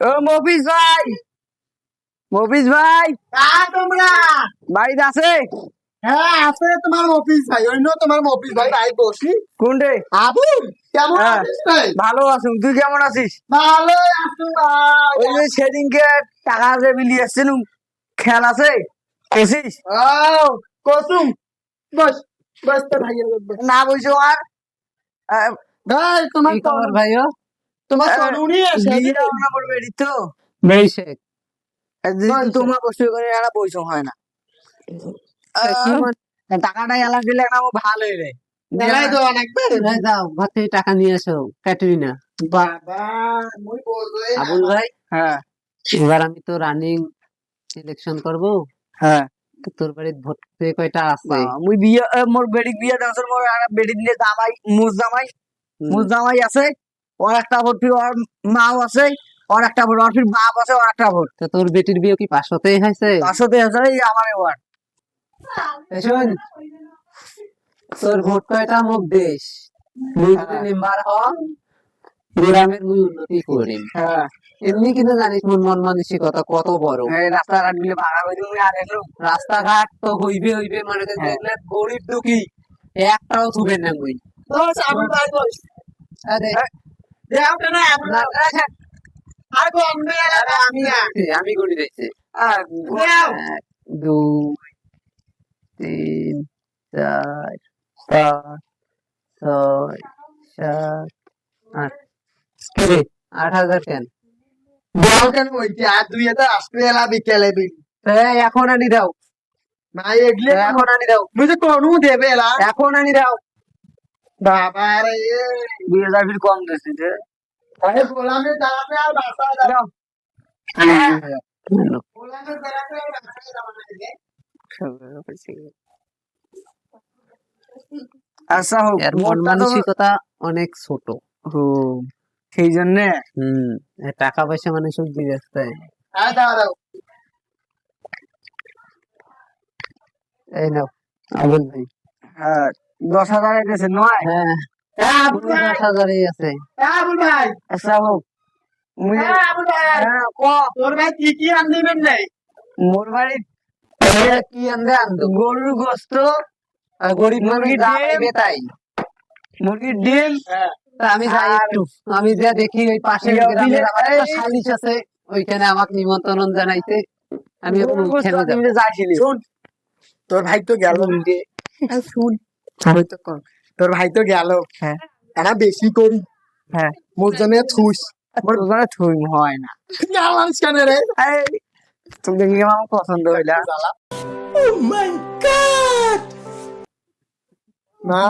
ও মফিজ ভাই। মফিজ ভাই। তোমরা? বাড়িতে আছে? হ্যাঁ আছে তোমার অফিস ভাই। অন্য তোমার অফিস ভাই ভাই বসি। কোনটে? আবুল কেমন হ্যাঁ। আছিস ভাই? ভালো আছো। তুই কেমন আছিস? ভালো আছো ভাই। ওই যে সেদিনকে টাকা যে বিলি এসছিল খেয়াল আছে? এসিস ও কসুম। বস বস তো মধ্যে না বলছো আর? ভাই তোমার কি খবর ভাইও তোমার হ্যাঁ, তরুণী এসে বিয়ে দাও না বলবে এটি তো। বেরিয়েছে যদি তোমার বসে করে এরা পয়সা হয় না। টাকাটা এলা দিলে না ও ভালো রে মেলাই তো অনেক ভাই দাও ঘর থেকে টাকা নিয়ে এসো ক্যাটরিনা। আবুল ভাই। হ্যাঁ। এবার আমি তো রানিং সিলেকশন করব। হ্যাঁ। তোর বাড়ির ভোট কয়টা আছে? মুই বিয়ে মোর বিয়ে দাও মোর বেডি দিলে জামাই মুজ জামাই হুম। মুজ জামাই আছে ওর একটা ভোট ওর মাও আছে ওর একটা ভোট ওর বাপ আছে ওর একটা ভোট তো তোর বেটির বিয়ে কি পাঁচশোতেই হয়েছে? পাঁচশোতে আছে এই আমার ওয়ার এই শোন তোর ভোট কয়টা মুখ দেশ? মেম্বার হ গ্রামের মুই উন্নতি করিম। হ্যাঁ। এমনি কিন্তু জানিস মোর মন মানসিকতা কত বড়। রাস্তাঘাটগুলো ভাড়া করে আর রাস্তাঘাট তো হইবে হইবে মানে গরিব দুঃখী একটাও থুবে না মুই। আরে। আর বন্ধে এলাকা আমি আর দুই তিন চার পাঁচ ছয় সাত আট। আট হাজার কেন? দেও কেন ওইটি আর দুই হাজার আসবে এলা বিকেলে বিল এখন আনি দাও। এগলে এখন আনি দাও। বুঝে কোনু দেবে এলা? এখন আনি দাও। কম যে দাঁড়াবে আর বাসা আচ্ছা হোক মন মানসিকতা অনেক ছোট। ও, সেই জন্যে? হম টাকা পয়সা মানে সব দিতে হ্যাঁ এই নাও আবুল ভাই হ্যাঁ দশ হাজার গেছে নয়? হ্যাঁ। হ্যাঁ দশ আছে। হ্যাঁ আচ্ছা হোক মোর বাড়ির কি গরুর গোস্ত গরিব মুরগির তাই। মুরগির ডিম? আমি যাই একটু। আমি যা দেখি ওই সালিশ আছে ওইখানে আমাকে নিমন্ত্রণ জানাইতে। আমি যাইছিলি। তোর ভাই তো গেল। শুন। আমি তো কম। তোর ভাই তো গেল। হ্যাঁ। এরা বেশি করি হ্যাঁ। মোর জন্য থুস মোর থুই হয় না। গালাস কেন রে? তুমি দেখি আমার পছন্দ হইলা। না।